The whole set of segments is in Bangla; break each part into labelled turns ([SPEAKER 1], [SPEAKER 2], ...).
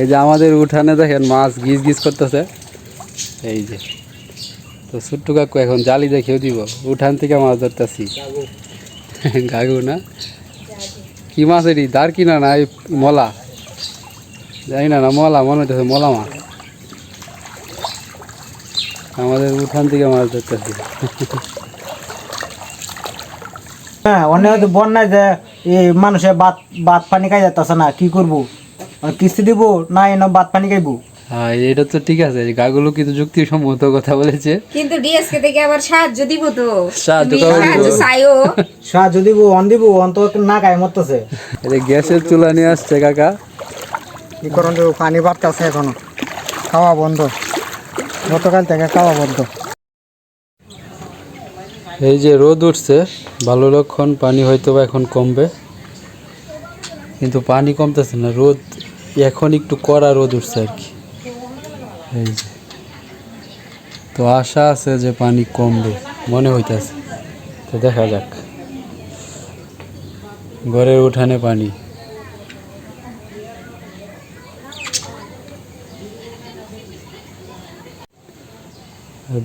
[SPEAKER 1] এই যে আমাদের উঠানে দেখেন মাছ গিজ গিজ করতেছে। এই যে। তো ছোট্ট কাকু এখন জালি দেখেও দিব। উঠান থেকে মাছ ধরতেছি। গাগু। না? কি মাছ এটি? দাঁড় কিনা না এই মলা। জানি না না মলা মনে হচ্ছে মলা মাছ। আমাদের উঠান থেকে মাছ ধরতেছি।
[SPEAKER 2] হ্যাঁ অনেক হয়তো বন্যায় যে এই মানুষে ভাত ভাত পানি খাই যাচ্ছে না কি করব? কিস্তি দিব? না এনে ভাত পানি খাইবো।
[SPEAKER 1] হ্যাঁ এটা তো ঠিক আছে গাগুলো কিন্তু যুক্তিসম্মত কথা বলেছে।
[SPEAKER 3] কিন্তু ডিএসকে থেকে আবার সাহায্য দিব তো।
[SPEAKER 1] সাহায্য।
[SPEAKER 3] চাইও।
[SPEAKER 2] দিব অন দিব অন তো না খাই মরতেছে।
[SPEAKER 1] এই যে গ্যাসের চুলা নিয়ে আসছে কাকা।
[SPEAKER 2] কি করুন দেবো পানি বাড়তেছে এখনও? খাওয়া বন্ধ। গতকাল থেকে খাওয়া বন্ধ।
[SPEAKER 1] এই যে রোদ উঠছে ভালো লক্ষণ পানি হয়তো বা এখন কমবে। কিন্তু পানি কমতেছে না রোদ এখন একটু কড়া রোদ উঠছে আর কি। এই যে। তো আশা আছে যে পানি কমবে, মনে হইতেছে। তো দেখা যাক। ঘরের উঠানে পানি।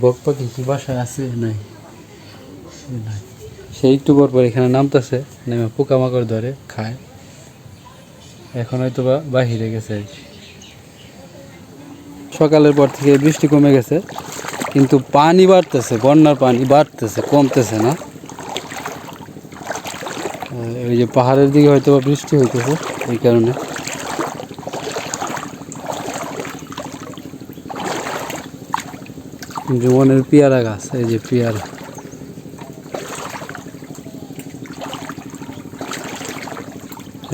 [SPEAKER 1] বক পাখি কি বাসায় আছে নাই? নাই। সে একটু পর পর এখানে নামতেছে, নেমে পোকামাকড় ধরে, খায়। এখন হয়তো বা বাহিরে গেছে। সকালের পর থেকে বৃষ্টি কমে গেছে, কিন্তু পানি বাড়তেছে, বন্যার পানি বাড়তেছে, কমতেছে না। ওই যে পাহাড়ের দিকে হয়তো বা বৃষ্টি হইতেছে, এই কারণে। জীবনের পেয়ারা গাছ, এই যে পেয়ারা।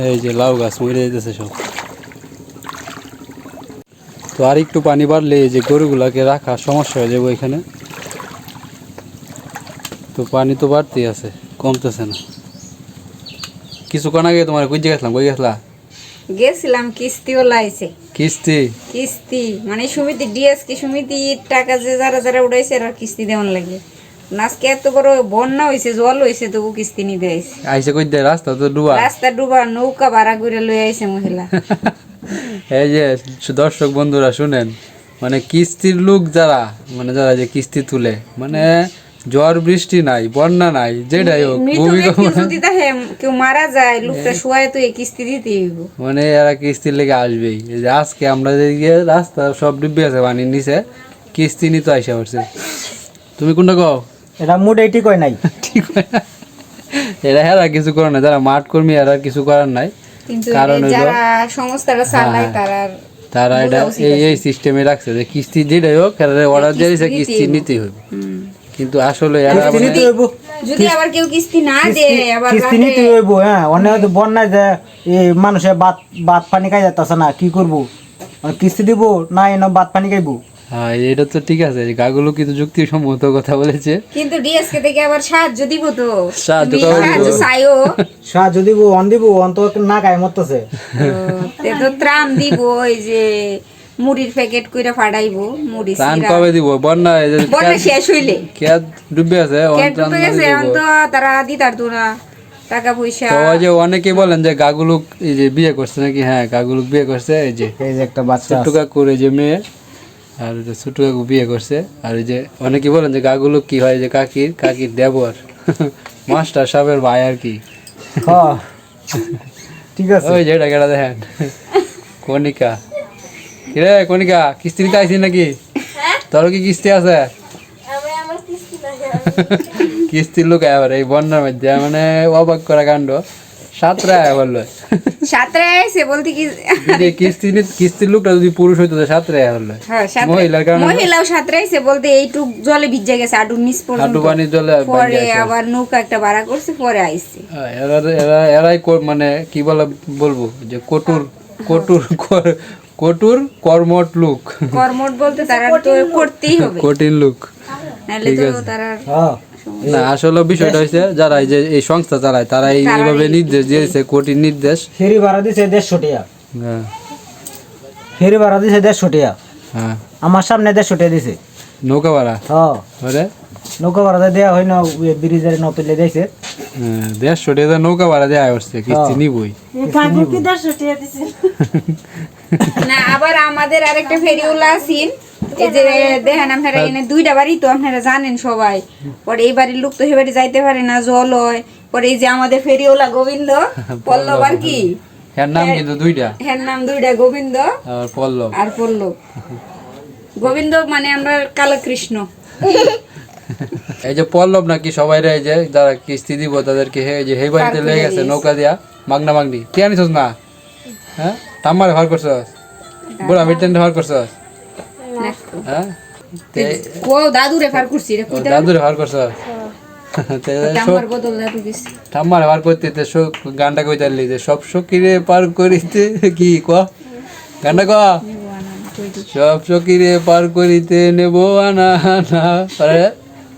[SPEAKER 1] এই যে লাউ গাছ মরে যেতেছে সব। তো আর একটু পানি বাড়লে এই যে গরুগুলাকে রাখা সমস্যা হয়ে যাবে এখানে তো পানি তো বাড়তেই আছে কমতেছে না। কিছুক্ষণ আগে তোমার কই গেছিলাম কই গেছলা?
[SPEAKER 3] গেছিলাম কিস্তিও লাইছে
[SPEAKER 1] কিস্তি?
[SPEAKER 3] কিস্তি মানে সমিতি ডিএস কি সমিতির টাকা যে যারা যারা উঠাইছে আর কিস্তি দেওয়ান লাগে। আজকে এত বড় বন্যা হয়েছে জল হয়েছে তবু কিস্তি নিতে আইছে।
[SPEAKER 1] আইসে কই দেয় রাস্তা তো ডুবা।
[SPEAKER 3] রাস্তা ডুবা নৌকা ভাড়া করে লই আইছে মহিলা।
[SPEAKER 1] এই যে দর্শক বন্ধুরা শুনেন মানে কিস্তির লোক যারা মানে যারা যে কিস্তি তুলে মানে ঝড় বৃষ্টি নাই বন্যা নাই যেটাই হোক ভূমিকম্প
[SPEAKER 3] যদি কেউ মারা যায় লোকটা শুয়ায় তো এই কিস্তি দিতে
[SPEAKER 1] মানে এরা কিস্তির লেগে আসবেই। এই যে আজকে আমরা যে গিয়ে রাস্তা সব ডুবে আছে পানির নিচে কিস্তি নিতে আইসা পড়ছে তুমি কোনটা কও?
[SPEAKER 2] এটা মুড কয় নাই।
[SPEAKER 1] ঠিক হয় না? এরা হেরা কিছু করে না যারা মাঠ কর্মী এরা কিছু করার নাই। কারণ
[SPEAKER 3] যারা সংস্থাটা চালায়
[SPEAKER 1] হ্যাঁ।
[SPEAKER 3] তারা
[SPEAKER 1] তারা এটা এই এই সিস্টেমে রাখছে যে কিস্তি যেটাই হোক অর্ডার দিয়ে
[SPEAKER 3] কিস্তি
[SPEAKER 1] নিতেই হবে। কিন্তু আসলে এরা
[SPEAKER 2] কিস্তি
[SPEAKER 1] মানে
[SPEAKER 2] নিতে হইব।
[SPEAKER 3] যদি আবার কেউ কিস্তি না দেয় আবার
[SPEAKER 2] কিস্তি নিতে হইব হ্যাঁ। অনেক হয়তো বন্যায় যে এই মানুষে ভাত ভাত পানি খাই যাচ্ছে না কি করব? আর কিস্তি দিব না এনে ভাত পানি খাইবো।
[SPEAKER 1] হ্যাঁ এটা তো ঠিক আছে গাগুলো কিন্তু যুক্তিসম্মত কথা বলেছে।
[SPEAKER 3] কিন্তু ডিএসকে থেকে আবার সাহায্য দিব তো।
[SPEAKER 1] সাহায্য তো
[SPEAKER 3] সাহায্য চাইও।
[SPEAKER 2] সাহায্য দিব অন দিব অন তো না মরতেছে।
[SPEAKER 3] তে তো ত্রাণ দিব ওই যে মুড়ির প্যাকেট কইরা ফাড়াইবো মুড়ি
[SPEAKER 1] ত্রাণ কবে দিব? বন্যা এই যে
[SPEAKER 3] বন্যা শেষ হইলে।
[SPEAKER 1] ডুবে আছে অন ত্রাণ
[SPEAKER 3] ডুবে গেছে
[SPEAKER 1] দিব।
[SPEAKER 3] এখন তো তারা দিতার তো না টাকা পয়সা।
[SPEAKER 1] তো যে অনেকেই বলেন যে গাগুলুক এই যে বিয়ে করছে নাকি? হ্যাঁ গাগুলুক বিয়ে করছে এই যে
[SPEAKER 2] এই যে একটা বাচ্চা
[SPEAKER 1] ছোট্ট কাকুর এই যে মেয়ে। আর ছোট্ট কাকু বিয়ে করছে আর এই যে অনেকেই বলেন যে গাগুলুক কি হয় যে কাকির কাকির দেবর। মাস্টার সাহেবের ভাই আর কি।
[SPEAKER 2] হ্যাঁ ঠিক আছে।
[SPEAKER 1] ওই যেটা কেটা দেখেন। কনিকা কিরে কনিকা কিস্তি নিতে আইসি নাকি? তোর কি কিস্তি আছে? কিস্তির লোক আবার এই বন্যার মধ্যে মানে অবাক করা কাণ্ড। সাতটা বলল।
[SPEAKER 3] সাঁতরে আইছে বলতে কি
[SPEAKER 1] যদি কিস্তি কিস্তির লোকটা যদি পুরুষ হইতো সাতটা বলল
[SPEAKER 3] হ্যাঁ
[SPEAKER 1] মহিলার কারণে
[SPEAKER 3] মহিলাও সাঁতরে আইছে বলতে এইটুক জলে ভিজে গেছে নিচ
[SPEAKER 1] জলে
[SPEAKER 3] পরে আবার নৌকা একটা ভাড়া করছে পরে আইছে।
[SPEAKER 1] হ্যাঁ, এরা এরা এরাই মানে কি বলা বলব যে কটুর কটুর কর- কটুর কর্মট লোক।
[SPEAKER 3] কর্মট বলতে তারা তো করতেই হবে।
[SPEAKER 1] কঠিন লোক।
[SPEAKER 3] নাহলে তো তারা
[SPEAKER 2] হ্যাঁ।
[SPEAKER 1] না আসলে বিষয়টা হচ্ছে যারা এই যে এই সংস্থা চালায় তারা এইভাবে নির্দেশ দিয়েছে কঠিন নির্দেশ।
[SPEAKER 2] ফেরি ভাড়া দিছে দেড়শো টাকা।
[SPEAKER 1] হ্যাঁ।
[SPEAKER 2] ফেরি ভাড়া দিছে দেড়শো টাকা।
[SPEAKER 1] হ্যাঁ।
[SPEAKER 2] আমার সামনে দেড়শো টাকা দিছে।
[SPEAKER 1] নৌকা ভাড়া?
[SPEAKER 2] হ্যাঁ। নৌকা ভাড়া দেওয়া হয় না ব্রিজের নতুলে দিয়েছে।
[SPEAKER 1] হ্যাঁ, দেড়শো টাকা নৌকা ভাড়া দেওয়া হচ্ছে কিস্তি
[SPEAKER 2] হ্যাঁ।
[SPEAKER 1] নিবই
[SPEAKER 2] কিস্তি নিবো।
[SPEAKER 3] না আবার আমাদের আরেকটা ফেরিওলা আছেন। এই যে দেখেন আপনারা এনে দুইটা বাড়ি তো আপনারা জানেন সবাই। পরে এই বাড়ির লোক তো সে বাড়ি যাইতে পারে না জল হয়। পরে এই যে আমাদের ফেরিওলা গোবিন্দ পল্লব আর কি?
[SPEAKER 1] এর নাম কিন্তু দুইটা।
[SPEAKER 3] নাম দুইটা গোবিন্দ
[SPEAKER 1] আর পল্লব।
[SPEAKER 3] আর পল্লব। গোবিন্দ মানে আমরা কালকৃষ্ণ।
[SPEAKER 1] এই যে পল্লব নাকি সবাই এই যে যারা কিস্তি দিব তাদেরকে হে যে হে বাড়িতে লেগে গেছে নৌকা দিয়া মাগনা মাগনি। কি আনিস না হ্যাঁ? টাম্মারে ভার করছস? বুড়া মিটেন্ডে ভার করছস? হ্যাঁ? তে-
[SPEAKER 3] ও দাদু করছি রে
[SPEAKER 1] দাদুরে ঠাম্মারে ভার করতে শোক গানটা যে সব সকিরে পার করিতে কি ক? গানটা ক? সব সকিরে পার করিতে নেব আনা পরে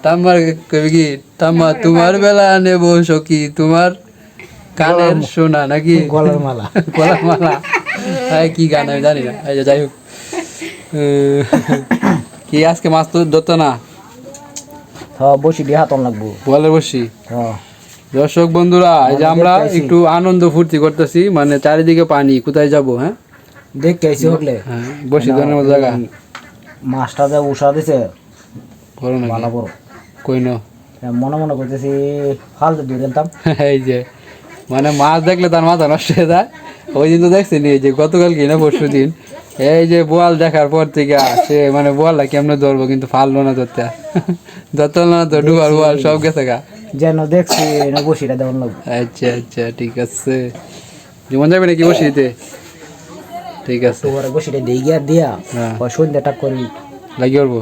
[SPEAKER 1] টাম্মার কবি কি? টাম্মা তোমার বেলা নেব সখী তোমার কানের সোনা নাকি?
[SPEAKER 2] গলার মালা।
[SPEAKER 1] গলার মালা। হ্যাঁ কি গান আমি জানি না। যাই হোক। কি আজকে মাছ তো ধরতো না?
[SPEAKER 2] হ্যাঁ বসি দিয়ে হাতন লাগবো
[SPEAKER 1] বলে বসি?
[SPEAKER 2] হ্যাঁ।
[SPEAKER 1] দর্শক বন্ধুরা এই যে আমরা একটু আনন্দ ফুর্তি করতেছি মানে চারিদিকে পানি কোথায় যাব হ্যাঁ?
[SPEAKER 2] দেখতে আইসি হকলে
[SPEAKER 1] হ্যাঁ বসি ধরনের মতো জায়গা।
[SPEAKER 2] মাছটা যে উষা দিছে
[SPEAKER 1] না
[SPEAKER 2] ভালো বড়।
[SPEAKER 1] কই ন
[SPEAKER 2] মনে মনে করতেছি ফালতু দিয়ে দিতাম।
[SPEAKER 1] এই যে মানে মাছ দেখলে তার মাথা নষ্ট হয়ে যায়। ওই দিন তো দেখছিনি এই যে গতকাল কি না পরশু দিন এই যে বোয়াল দেখার পর থেকে সে মানে বোয়ালটা কেমনে ধরবো কিন্তু ফাললো না ধরতে। ধরতে পারল না তো ডুবার বোয়াল সব গেছে গা।
[SPEAKER 2] যেন দেখছি বসিটা দেওয়ার লাগবো
[SPEAKER 1] আচ্ছা আচ্ছা ঠিক আছে। জীবন যাবে নাকি বসিতে? ঠিক আছে।
[SPEAKER 2] তোমার বসিটা দিয়ে গিয়া দিয়া
[SPEAKER 1] হ্যাঁ।
[SPEAKER 2] ওই সন্ধ্যাটা করি।
[SPEAKER 1] লাগিয়ে পড়ব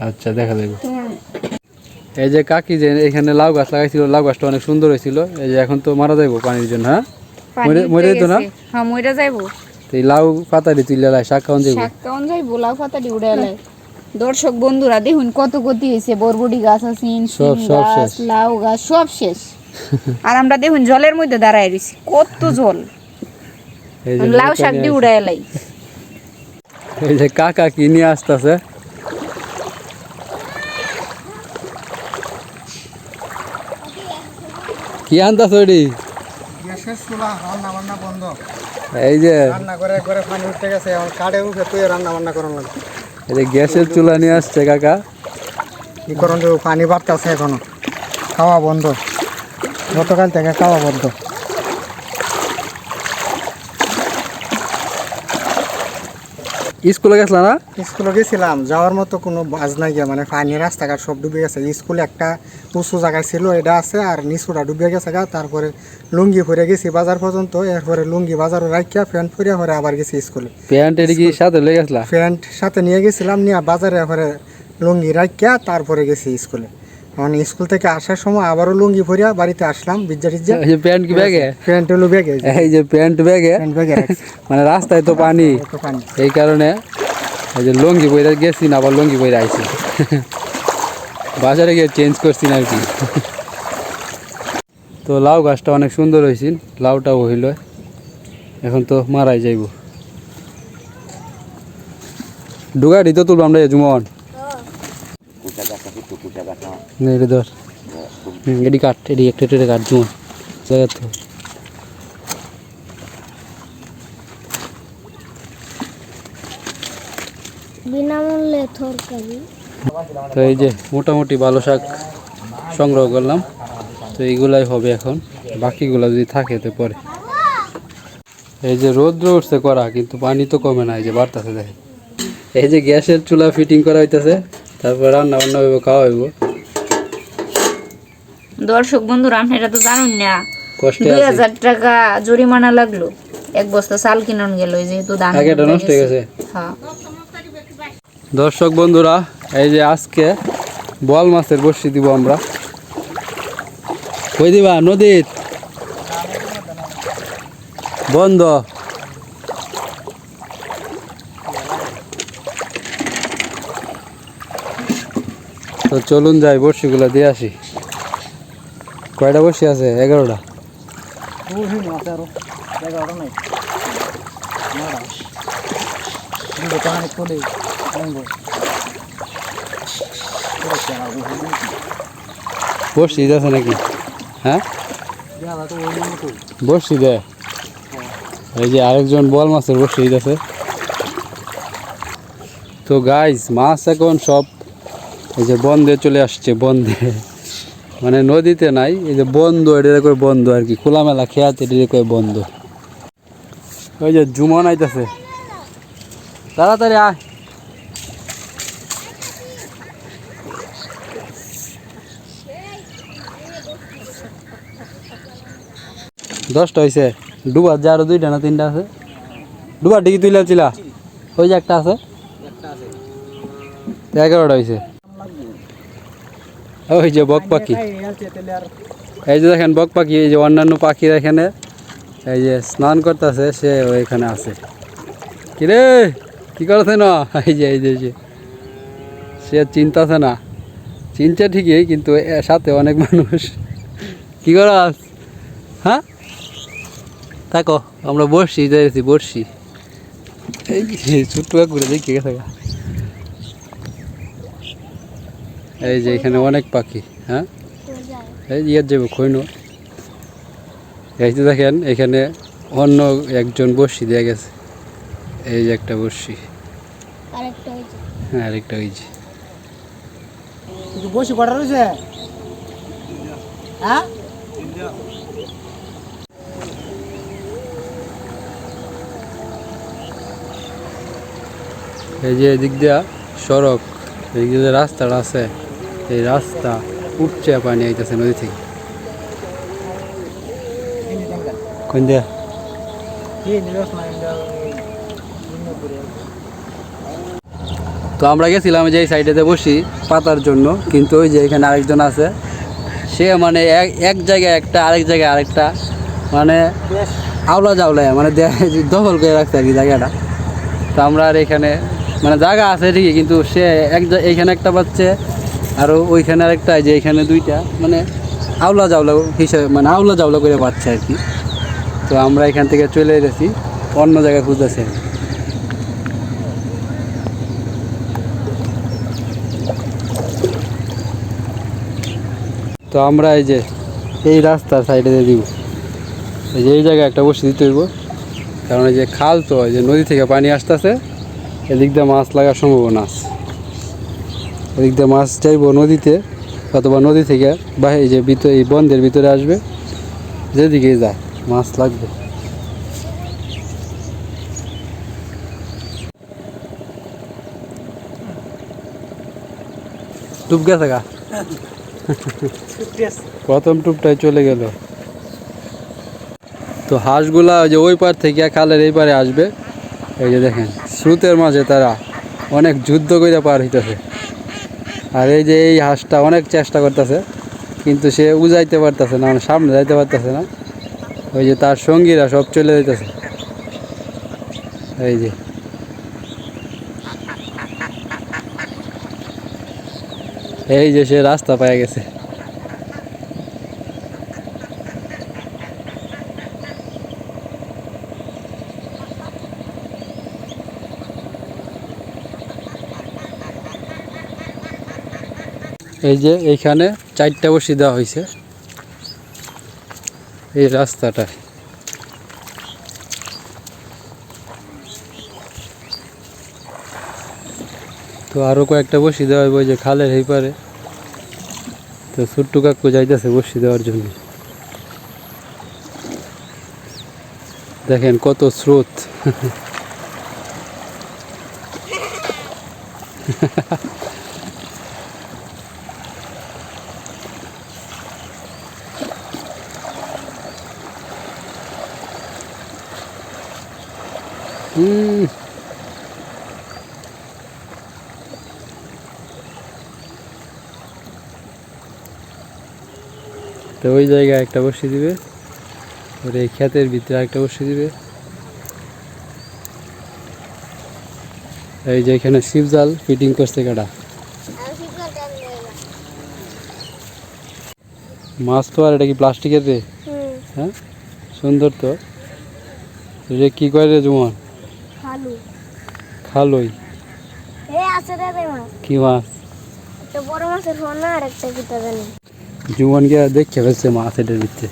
[SPEAKER 1] আচ্ছা দেখা যাবে এই যে কাকি যে এখানে লাউ গাছ লাগাইছিল লাউ গাছটা অনেক সুন্দর হয়েছিল। এই যে এখন তো মারা যাইবো পানির জন্য হ্যাঁ? মরে- মরে যেত না?
[SPEAKER 3] হ্যাঁ মইরা যাইবো।
[SPEAKER 1] এই লাউ পাতারি লাই শাক খাওয়ান যাইবো?
[SPEAKER 3] শাক যাইবো লাউ পাতাটি উড়ে এলাই দর্শক বন্ধুরা দেখুন কত গতি হয়েছে। বরবটি গাছ আছে
[SPEAKER 1] সব- সব শেষ।
[SPEAKER 3] লাউ গাছ সব শেষ। আর আমরা দেখুন জলের মধ্যে দাঁড়ায় রয়েছি। কত জল। লাউ শাক দিয়ে উড়ে এলাই
[SPEAKER 1] এই যে কাকা কি নিয়ে আসতেছে? কি আনতাছ ওইডি?
[SPEAKER 2] চুলা রান্না বান্না বন্ধ।
[SPEAKER 1] এই যে
[SPEAKER 2] রান্না করে করে পানি উঠতে গেছে এখন কাঠে উঠে তুই রান্না বান্না করানো লাগবে
[SPEAKER 1] এই যে গ্যাসের চুলা নিয়ে আসছে কাকা।
[SPEAKER 2] কি করুন পানি বাড়তেছে এখনও। খাওয়া বন্ধ। গতকাল থেকে খাওয়া বন্ধ।
[SPEAKER 1] স্কুলে গেছলা না?
[SPEAKER 2] স্কুলে গেছিলাম যাওয়ার মতো কোনো বাজ নাই গিয়া মানে পানি রাস্তাঘাট সব ডুবে গেছে। স্কুলে একটা উঁচু জায়গায় ছিল এটা আছে আর নিচুটা ডুবে গেছে গা। তারপরে লুঙ্গি পরে গেছি বাজার পর্যন্ত এরপরে লুঙ্গি বাজার রাখিয়া প্যান্ট পরিয়া পরে আবার গেছি স্কুলে।
[SPEAKER 1] প্যান্ট এটি কি সাথে লেগে গেছলা?
[SPEAKER 2] প্যান্ট সাথে নিয়ে গেছিলাম নিয়ে বাজারে পরে লুঙ্গি রাখিয়া তারপরে গেছি স্কুলে। মানে স্কুল থেকে আসার সময় আবারও লুঙ্গি পরিয়া বাড়িতে আসলাম বিজ্জা টিজ্জা।
[SPEAKER 1] এই যে প্যান্ট কি ব্যাগে?
[SPEAKER 2] প্যান্ট হলো ব্যাগে
[SPEAKER 1] এই যে। প্যান্ট ব্যাগে?
[SPEAKER 2] ব্যাগে
[SPEAKER 1] মানে রাস্তায় তো পানি। এই কারণে এই যে লুঙ্গি বইরা গেছি না আবার লুঙ্গি বইরা আইছি। বাজারে গিয়ে চেঞ্জ করছি না আর কি। তো লাউ গাছটা অনেক সুন্দর হয়েছিল লাউটাও হইল। এখন তো মারাই যাইব। ডুগাড়ি তো তুলব আমরা জুমন। এটা ধর। এডি কাট এডি একটা টেটে কাট জুমন জায়গা তো।
[SPEAKER 4] বিনামূল্যে তরকারি।
[SPEAKER 1] তো এই যে মোটামুটি ভালো শাক সংগ্রহ করলাম। তো এইগুলাই হবে এখন। বাকিগুলো যদি থাকে তো পরে। এই যে রৌদ্র উঠছে করা কিন্তু পানি তো কমে না এই যে বাড়তেছে দেখে এই যে গ্যাসের চুলা ফিটিং করা হইতেছে তারপর রান্না বান্না হইব খাওয়া হইব।
[SPEAKER 3] দর্শক বন্ধুরা আপনারা তো জানুন না। দুই হাজার টাকা জরিমানা লাগল। এক বস্তা চাল কিনান গেল যেহেতু দাম
[SPEAKER 1] নষ্ট হয়ে গেছে।
[SPEAKER 3] হ্যাঁ।
[SPEAKER 1] দর্শক বন্ধুরা এই যে আজকে বল মাছের বসি দিব আমরা। কই দিবা নদীত? বন্ধ। তো চলুন যাই বড়শিগুলো দিয়ে আসি। কয়টা বসি আছে? এগারোটা। বড়শি আছে নাকি? হ্যাঁ? বড়শি দে এই যে আরেকজন বল মাছের বসে আছে। তো গাইস মাছ এখন সব এই যে বন্ধে চলে আসছে বন্ধে। মানে নদীতে নাই, এই যে বন্ধ, এটা করে বন্ধ আর কি, খোলামেলা খেয়াতে এটা করে বন্ধ। ওই যে জুমন আইতাছে। তাড়াতাড়ি আয়। দশটা হয়েছে ডুবার যে আরও দুইটা না তিনটা আছে? ডুবার ডিগি তুইলা চিলা ওই যে একটা আছে। এগারোটা হয়েছে ওই যে বক পাখি। এই যে দেখেন বক পাখি, এই যে অন্যান্য পাখির এখানে এই যে স্নান করতেছে, সে ওইখানে আছে। কিরে, কি করছে না? এই যে এই যে যে। সে চিন্তাছে না। চিনছে ঠিকই, কিন্তু সাথে অনেক মানুষ। কি করাস? হ্যাঁ? থাকো, আমরা বসছি যাইছি বসছি। এই ছোট্ট করে দেখি গেছে গা। এই যে এখানে অনেক পাখি হ্যাঁ? এই যে ইয়ার যাব খৈন এই যে দেখেন এখানে অন্য একজন বসি দেওয়া গেছে। এই যে একটা বসি হ্যাঁ আরেকটা ওই যে।
[SPEAKER 2] বসে কটা রয়েছে? হ্যাঁ?
[SPEAKER 1] এই যে এদিক দিয়া সড়ক এই যে রাস্তাটা আছে এই রাস্তা উঠছে পানি আইতেছে নদী থেকে। তো আমরা গেছিলাম যে এই সাইডেতে বসি পাতার জন্য, কিন্তু ওই যে এখানে আরেকজন আছে, সে মানে এক জায়গায় একটা, আরেক জায়গায় আরেকটা মানে আওলা জাওলায় মানে দখল করে রাখছে আর কি জায়গাটা। তো আমরা আর এখানে মানে জায়গা আছে ঠিকই, কিন্তু সে এক এইখানে একটা পাচ্ছে আর ওইখানে আরেকটা যে এখানে দুইটা মানে আওলা জাওলা হিসাবে মানে আওলা জাওলা করে পাচ্ছে আর কি। তো আমরা এখান থেকে চলে এসেছি, অন্য জায়গায় খুঁজতেছি। তো আমরা এই যে, এই রাস্তার সাইডে দিয়ে দিব, এই যে এই জায়গায় একটা বসে দিতে হইব। কারণ এই যে খাল তো, এই যে নদী থেকে পানি আসতেছে, এদিক দিয়ে মাছ লাগার সম্ভাবনা আছে। এদিক দিয়ে মাছ চাইব নদীতে, অথবা নদী থেকে বা এই যে ভিতরে, এই বন্ধের ভিতরে আসবে যেদিকে যায়, মাছ লাগবে। ডুব গেছে গা? প্রথম টুপটাই চলে গেল। তো হাঁসগুলা ওই যে ওই পার থেকে খালের এই পারে আসবে। এই যে দেখেন, স্রোতের মাঝে তারা অনেক যুদ্ধ করে পার হইতেছে। আর এই যে এই হাঁসটা অনেক চেষ্টা করতেছে, কিন্তু সে উজাইতে পারতেছে না মানে সামনে যাইতে পারতেছে না। ওই যে তার সঙ্গীরা সব চলে যেতেছে এই যে। এই যে সে রাস্তা পায়ে গেছে। এই যে এইখানে চারটা বসি দেওয়া হয়েছে এই রাস্তাটায় তো আরও কয়েকটা বসি দেওয়া হইব ওই যে খালের এই পারে। তো ছোট্টু কাকু যাইতেছে বসি দেওয়ার জন্য। দেখেন কত স্রোত। তো ওই জায়গায় একটা বসিয়ে দিবে। ওর এই ক্ষেতের ভিতরে একটা বসিয়ে দিবে। এই যে এখানে শিবজাল ফিটিং করছে কাটা। মাছ তো আর এটা কি প্লাস্টিকের রে? হ্যাঁ? সুন্দর তো। রে কি করে রে জুমন? খালোই। কি মাছ?
[SPEAKER 4] বড় মাছের ফোন না আর একটা কিতা জানি।
[SPEAKER 1] জুয়ান গিয়া দেখে ফেলছে মাছ এটার ভিতরে।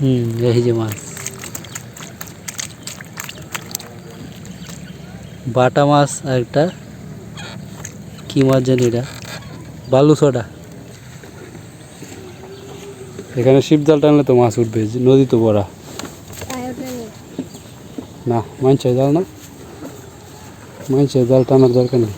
[SPEAKER 1] হুম এই যে মাছ বাটা মাছ আর একটা, কি মাছ জানি এটা? বালুসোডা এখানে শিবজাল টানলে তো মাছ উঠবে, নদী তো বড়া না, মানছে জাল না। মানছে জাল টানার দরকার নেই।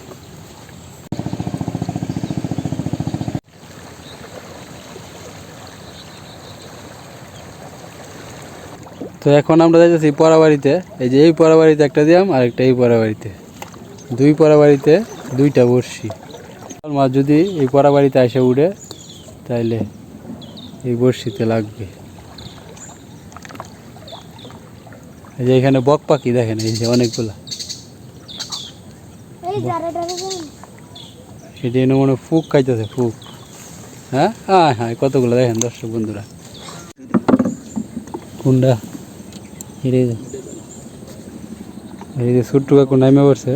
[SPEAKER 1] তো এখন আমরা যাইতেছি পরাবাড়িতে। এই যে এই পরাবাড়িতে একটা দিয়াম আর একটা এই পরাবাড়িতে। দুই পরাবাড়িতে দুইটা বড়শি। মাছ যদি এই পরাবাড়িতে এসে উঠে তাইলে এই বড়শিতে লাগবে। এই যে এখানে বক পাখি দেখেন এই যে অনেকগুলা। সেটি এনে মনে ফুক খাইতেছে ফুক। হ্যাঁ? হ্যাঁ হ্যাঁ কতগুলো দেখেন দর্শক বন্ধুরা। কুন্ডা এই যে। ছোট্ট কাকু নামে পড়ছে।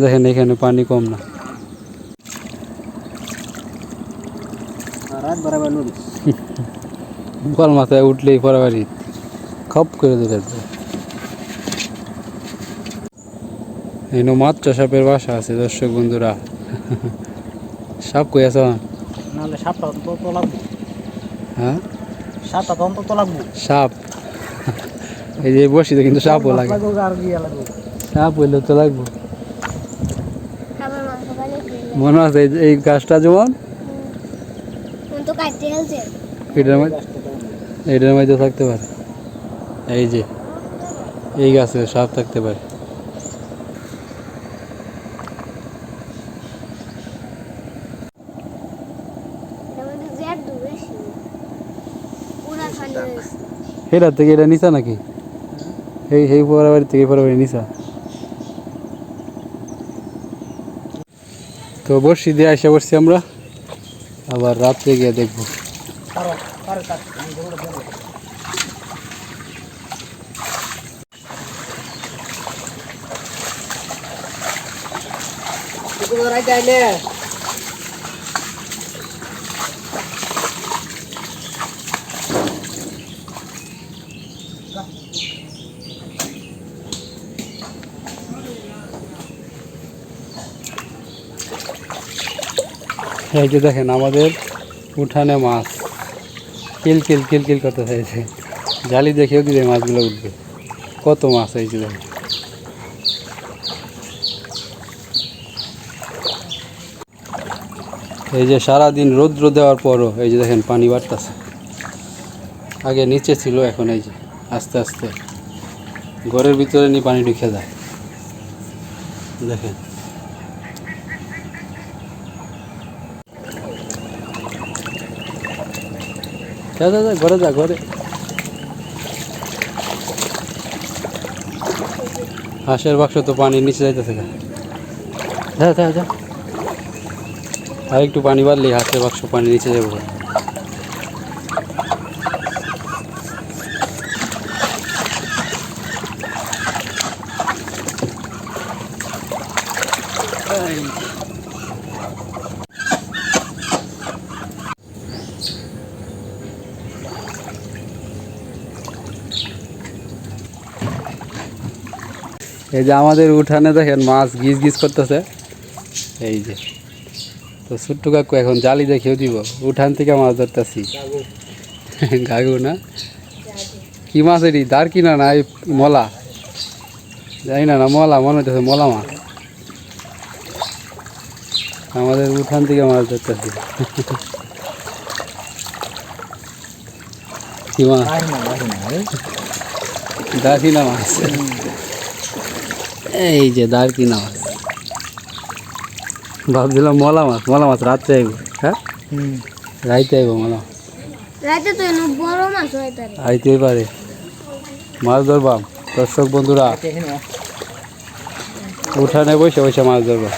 [SPEAKER 1] দেখেন এখানে পানি কম না। কল মাথায় উঠলেই পরাবাড়ি খপ করে দিলে এই মাত্র সাপের বাসা আছে দর্শক বন্ধুরা। সাপ কই আছে?
[SPEAKER 2] নাহলে সাপটা তো লাগবো।
[SPEAKER 1] হ্যাঁ?
[SPEAKER 2] সাপটা তো লাগবো।
[SPEAKER 1] সাপ? এই যে বসিতে কিন্তু সাপও লাগে। সাপ হইলে তো লাগবো। মনে আছে এই- গাছটা যেমন? এটার মধ্যে এটার মধ্যে থাকতে পারে। এই যে এই গাছে সাপ থাকতে পারে।
[SPEAKER 4] এটা
[SPEAKER 1] থেকে এটা নিচা নাকি? এই এই পরাবাড়ি থেকে পরাবাড়ি নিচা তো বসি দিয়ে আসা বসছি আমরা আবার রাত্রে গিয়ে দেখব
[SPEAKER 2] কারও কারও কারও আমি যেগুলো দেবো
[SPEAKER 1] এই যে দেখেন আমাদের উঠানে মাছ। কিল কিল কিল কিল করতে চাইছে। জালি দেখেও দিলে মাছগুলো উঠবে। কত মাছ এই যে দেখেন। এই যে সারাদিন রৌদ্র দেওয়ার পরও এই যে দেখেন পানি বাড়তেছে। আগে নিচে ছিল, এখন এই যে আস্তে আস্তে ঘরের ভিতরে নিয়ে পানি ঢুকে যায়। দেখেন। যা যা যা ঘরে যা ঘরে। হাঁসের বাক্স তো পানির নিচে যাইতেছে না যা যা যা। আর একটু পানি বাড়লেই হাঁসের বাক্স পানি নিচে যাব এই যে আমাদের উঠানে দেখেন মাছ গিজ গিজ করতেছে। এই যে। তো ছোট্ট কাকু এখন জালি দেখেও দিব। উঠান থেকে মাছ ধরতেছি। গাগু না? কি মাছ এটি? দাঁড় কিনা না? এই মলা। জানি না না মলা মনে হচ্ছে মলা মাছ। আমাদের উঠান থেকে মাছ ধরতেছি। কি মাছ? দাঁড়িনা মাছ? এই যে দাঁড়কিনা মাছ ভাবছিলাম মলা মাছ মলা মাছ রাত্রে আইব হ্যাঁ? রাইতে আইব মলা মাছ।
[SPEAKER 4] রাতে তো এনে বড় মাছ হয় তার
[SPEAKER 1] আইতেই পারে। মাছ ধরবাম। দর্শক বন্ধুরা উঠানে বসে বসে মাছ ধরবা।